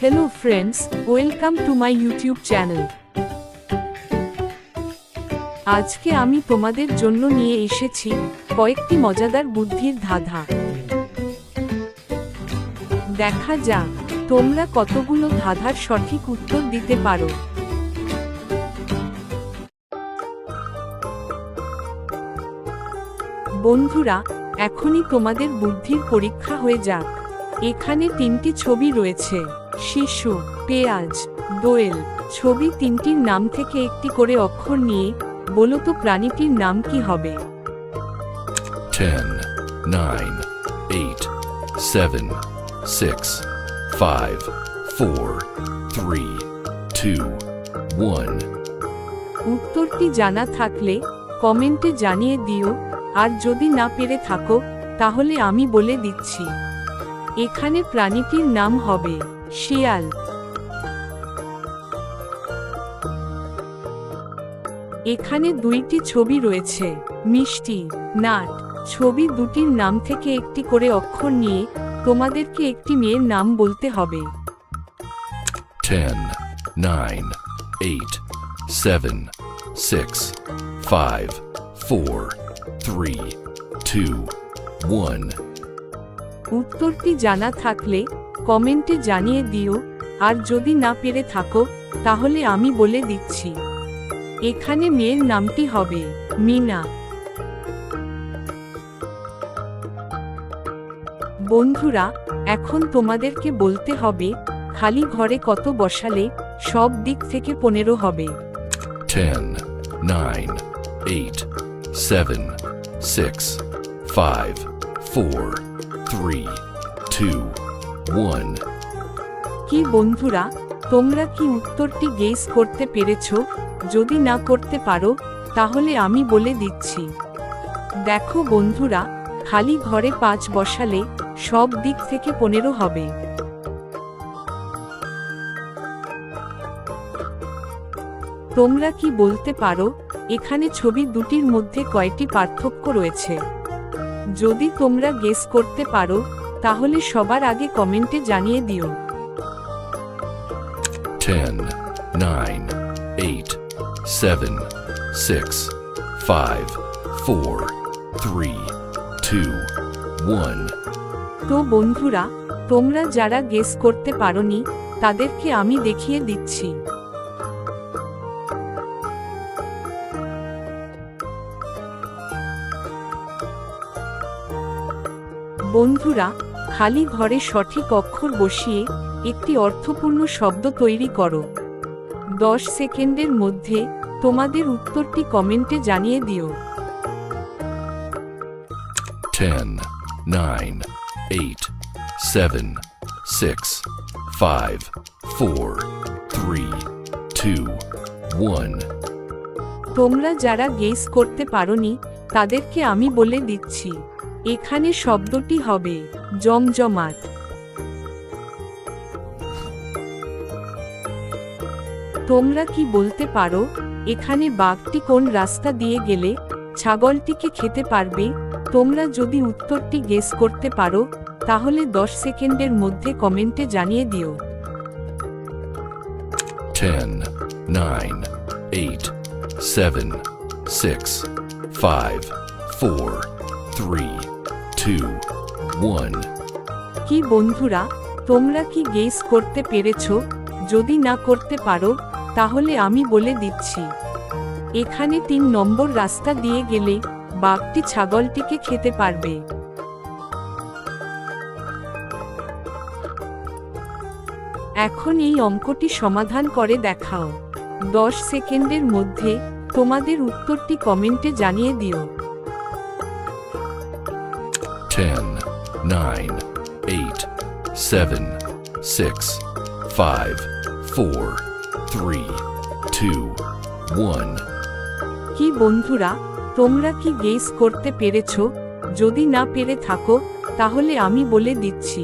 Hello friends welcome to my YouTube channel আজকে আমি তোমাদের জন্য নিয়ে এসেছি কয়েকটি মজাদার বুদ্ধির ধাঁধা। দেখা যাক, তোমরা কতগুলো ধাঁধার সঠিক উত্তর দিতে পারো। বন্ধুরা, এখনই তোমাদের বুদ্ধির পরীক্ষা হয়ে যাক। এখানে তিনটি ছবি রয়েছে। শিশু পেঁয়াজ দোয়েল ছবি তিনটির নাম থেকে একটি করে অক্ষর নিয়ে বলো তো প্রাণীটির নাম কি হবে 10, 9, 8, 7, 6, 5, 4, 3, 2, 1. উত্তরটি জানা থাকলে কমেন্টে জানিয়ে দিও আর যদি না পেরে থাকো তাহলে আমি বলে দিচ্ছি এখানে প্রাণীটির নাম হবে শিয়াল। এখানে দুইটি ছবি রয়েছে মিষ্টি নাট। ছবি দুটির নাম থেকে একটি করে অক্ষর নিয়ে তোমাদেরকে একটি মেয়ের নাম বলতে হবে। 10, 9, 8, 7, 6, 5, 4, 3, 2, 1. উত্তরটি জানা থাকলে কমেন্টে জানিয়ে দিও আর যদি না পেরে থাকো তাহলে আমি বলে দিচ্ছি। এখানে মেয়ের নামটি হবে মিনা। বন্ধুরা এখন তোমাদেরকে বলতে হবে খালি ঘরে কত বসালে সব দিক থেকে পনেরো হবে। 10, 9, 8, 7, 6, 5, 4, 3, 2, 1. কি বন্ধুরা তোমরা কি উত্তরটি গেস করতে পেরেছ? যদি না করতে পারো তাহলে আমি বলে দিচ্ছি। দেখো বন্ধুরা খালি ঘরে পাঁচ বসালে সব দিক থেকে পনেরো হবে। তোমরা কি বলতে পারো এখানে ছবি দুটির মধ্যে কয়টি পার্থক্য রয়েছে? যদি তোমরা গেস করতে পারো তাহলে সবার আগে কমেন্টে জানিয়ে দিও 10, 9, 8, 7, 6, 5, 4, 3, 2, 1. তো বন্ধুরা তোমরা যারা গেস করতে পারোনি তাদেরকে আমি দেখিয়ে দিচ্ছি বন্ধুরা খালি ঘরে সঠিক অক্ষর বসিয়ে একটি অর্থপূর্ণ শব্দ তৈরি করো। দশ সেকেন্ডের মধ্যে তোমাদের উত্তরটি কমেন্টে জানিয়ে দিও। 10, 9, 8, 7, 6, 5, 4, 3, 2, 1. তোমরা যারা গেস করতে পারোনি তাদেরকে আমি বলে দিচ্ছি। এখানে শব্দটি হবে জমজমাট। তোমরা কি বলতে পারো এখানে বাঘটি কোন রাস্তা দিয়ে গেলে ছাগলটিকে খেতে পারবে? তোমরা যদি উত্তরটি গেস করতে পারো তাহলে দশ সেকেন্ডের মধ্যে কমেন্টে জানিয়ে দিও। 10, 9, 8, 7, 6, 5, 4, 3, 2, 1. কি বন্ধুরা তোমরা কি গেস করতে পেরেছ? যদি না করতে পারো তাহলে আমি বলে দিচ্ছি। এখানে তিন নম্বর রাস্তা দিয়ে গেলে বাঘটি ছাগলটিকে খেতে পারবে। এখন এই অঙ্কটি সমাধান করে দেখাও। দশ সেকেন্ডের মধ্যে তোমাদের উত্তরটি কমেন্টে জানিয়ে দিও। 9, 8, 7, 6, 5, 4, 3, 2, 1. কি বন্ধুরা তোমরা কি গেস করতে পেরেছ? যদি না পেরে থাকো তাহলে আমি বলে দিচ্ছি।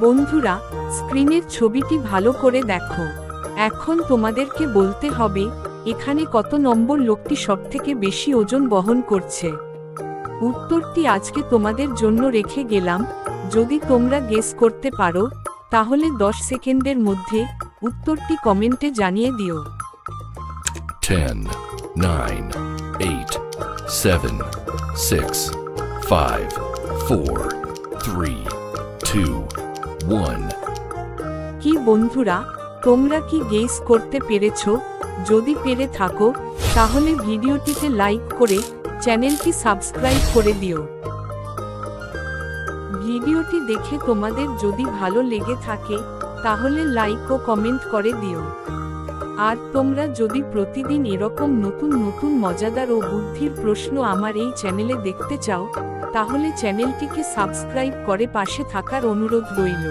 বন্ধুরা স্ক্রিনের ছবিটি ভালো করে দেখো। এখন তোমাদেরকে বলতে হবে এখানে কত নম্বর লোকটি সবথেকে বেশি ওজন বহন করছে? উত্তরটি আজকে তোমাদের জন্য রেখে গেলাম। যদি তোমরা গেস করতে পারো তাহলে দশ সেকেন্ডের মধ্যে উত্তরটি কমেন্টে জানিয়ে দিও। 10, 9, 8, 7, 6, 5, 4, 3, 2, 1. কি বন্ধুরা তোমরা কি গেস করতে পেরেছ? যদি পেরে থাকো, তাহলে ভিডিওটিতে লাইক করে চ্যানেলটি সাবস্ক্রাইব করে দিও। ভিডিওটি দেখে তোমাদের যদি ভালো লেগে থাকে, তাহলে লাইক ও কমেন্ট করে দিও। আর তোমরা যদি প্রতিদিন এরকম নতুন নতুন মজাদার ও বুদ্ধির প্রশ্ন আমার এই চ্যানেলে দেখতে চাও, তাহলে চ্যানেলটিকে সাবস্ক্রাইব করে পাশে থাকার অনুরোধ রইল।